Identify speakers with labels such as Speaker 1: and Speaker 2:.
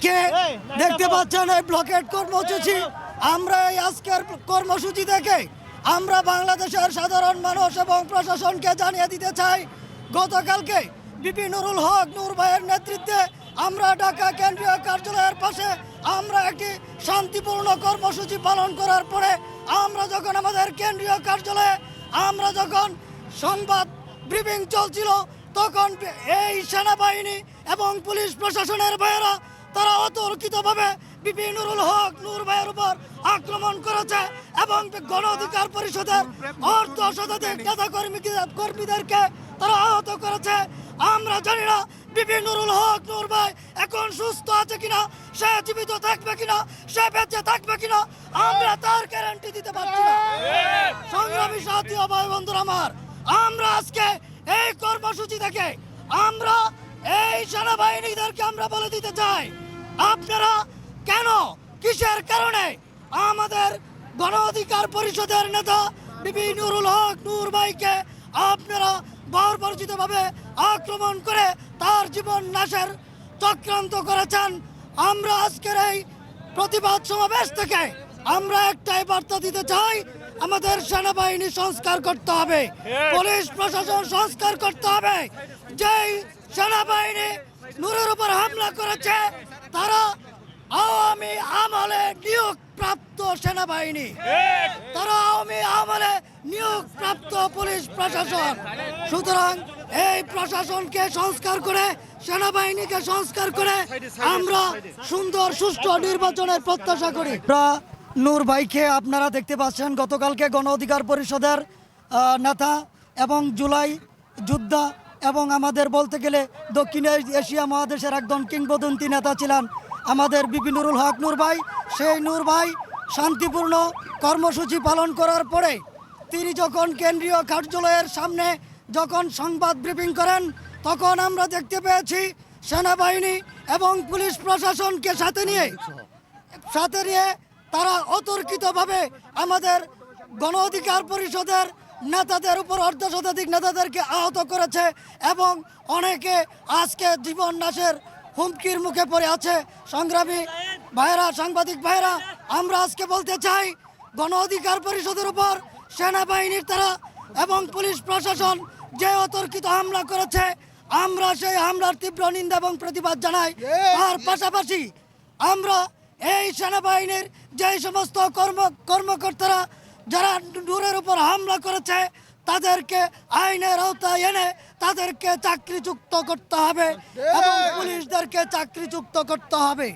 Speaker 1: আজকে দেখতে পাচ্ছেন এই ব্লকেট কর্মসূচি। আমরা এই আজকের কর্মসূচি থেকে আমরা বাংলাদেশের সাধারণ মানুষ এবং প্রশাসনকে জানিয়ে দিতে চাই গতকালকে বিপি নুরুল হক নূর ভাইয়ের নেতৃত্বে আমরা ঢাকা কেন্দ্রীয় কার্যালয়ের পাশে আমরা একটি শান্তিপূর্ণ কর্মসূচি পালন করার পরে আমরা যখন আমাদের কেন্দ্রীয় কার্যালয়ে আমরা যখন সংবাদ ব্রিফিং চলছিল তখন এই সেনাবাহিনী এবং পুলিশ প্রশাসনের ভাইয়েরা তারা অতর্কিতভাবে বিপি নুরুল হক, নূর ভাইয়ের উপর আক্রমণ করেছে এবং গণ অধিকার পরিষদের অর্ধ শতাধিক নেতা কর্মী কর্মীদেরকে তারা আহত করেছে। আমরা জানি না বিপি নুরুল হক, নূর ভাই এখন সুস্থ আছে কিনা, সে জীবিত থাকবে কিনা, সে বেঁচে থাকবে কিনা, আমরা তার গ্যারান্টি দিতে পারছি না। সংগ্রামী সাথী অভয় বন্ধুরা আমার, আমরা আজকে এই কর্মসূচি থেকে আমরা এই সেনাবাহিনীদেরকে আমরা বলে দিতে চাই আপনারা কেন কিসের কারণে আমাদের গণ অধিকার পরিষদের নেতা বিপি নুরুল হক নূর ভাইকে আপনারা বর্বরচিতভাবে আক্রমণ করে তার জীবন নাশের চক্রান্ত করেছেন? আমরা আজকের এই প্রতিবাদ সমাবেশ থেকে আমরা একটাই বার্তা দিতে চাই আমাদের সেনাবাহিনী সংস্কার করতে হবে পুলিশ প্রশাসন সংস্কার করতে হবে। যেই সেনাবাহিনী নূরের উপর হামলা করেছে, তারা আওয়ামী আমলে নিয়োগ প্রাপ্ত সেনাবাহিনী। তারা আওয়ামী আমলে নিয়োগ প্রাপ্ত পুলিশ প্রশাসন। সুতরাং এই প্রশাসনকে সংস্কার করে, সেনাবাহিনীকে সংস্কার করে আমরা সুন্দর, সুষ্ঠু নির্বাচনের প্রত্যাশা করি। নূর ভাইকে আপনারা দেখতে পাচ্ছেন, গতকালকে গণ অধিকার পরিষদের নেতা এবং জুলাই যোদ্ধা এবং আমাদের বলতে গেলে দক্ষিণ এশিয়া মহাদেশের একজন কিংবদন্তি নেতা ছিলেন আমাদের বিপি নুরুল হক নূর ভাই। সেই নূর ভাই শান্তিপূর্ণ কর্মসূচি পালন করার পরে তিনি যখন কেন্দ্রীয় কার্যালয়ের সামনে যখন সংবাদ ব্রিফিং করেন, তখন আমরা দেখতে পেয়েছি সেনাবাহিনী এবং পুলিশ প্রশাসনকে সাথে নিয়ে সাথে নিয়ে তারা অতর্কিতভাবে আমাদের গণ অধিকার পরিষদের নেতাদের উপর অর্ধ শতাধিক নেতাদেরকে আহত করেছে এবং অনেকে আজকে জীবন নাশের হুমকির মুখে পড়ে আছে। সংগ্রামী ভাইরা সাংবাদিক ভাইরা আমরা আজকে বলতে চাই গণ অধিকার পরিষদের উপর সেনাবাহিনীর তারা এবং পুলিশ প্রশাসন যে অতর্কিত হামলা করেছে আমরা সেই হামলার তীব্র নিন্দা এবং প্রতিবাদ জানাই। তার পাশাপাশি আমরা এই সেনাবাহিনীর যে সমস্ত কর্ম কর্মকর্তারা যারা নূরের উপর হামলা করেছে তাদেরকে আইনের আওতায় এনে তাদেরকে চাকরিযুক্ত করতে হবে এবং পুলিশদেরকে চাকরিযুক্ত করতে হবে।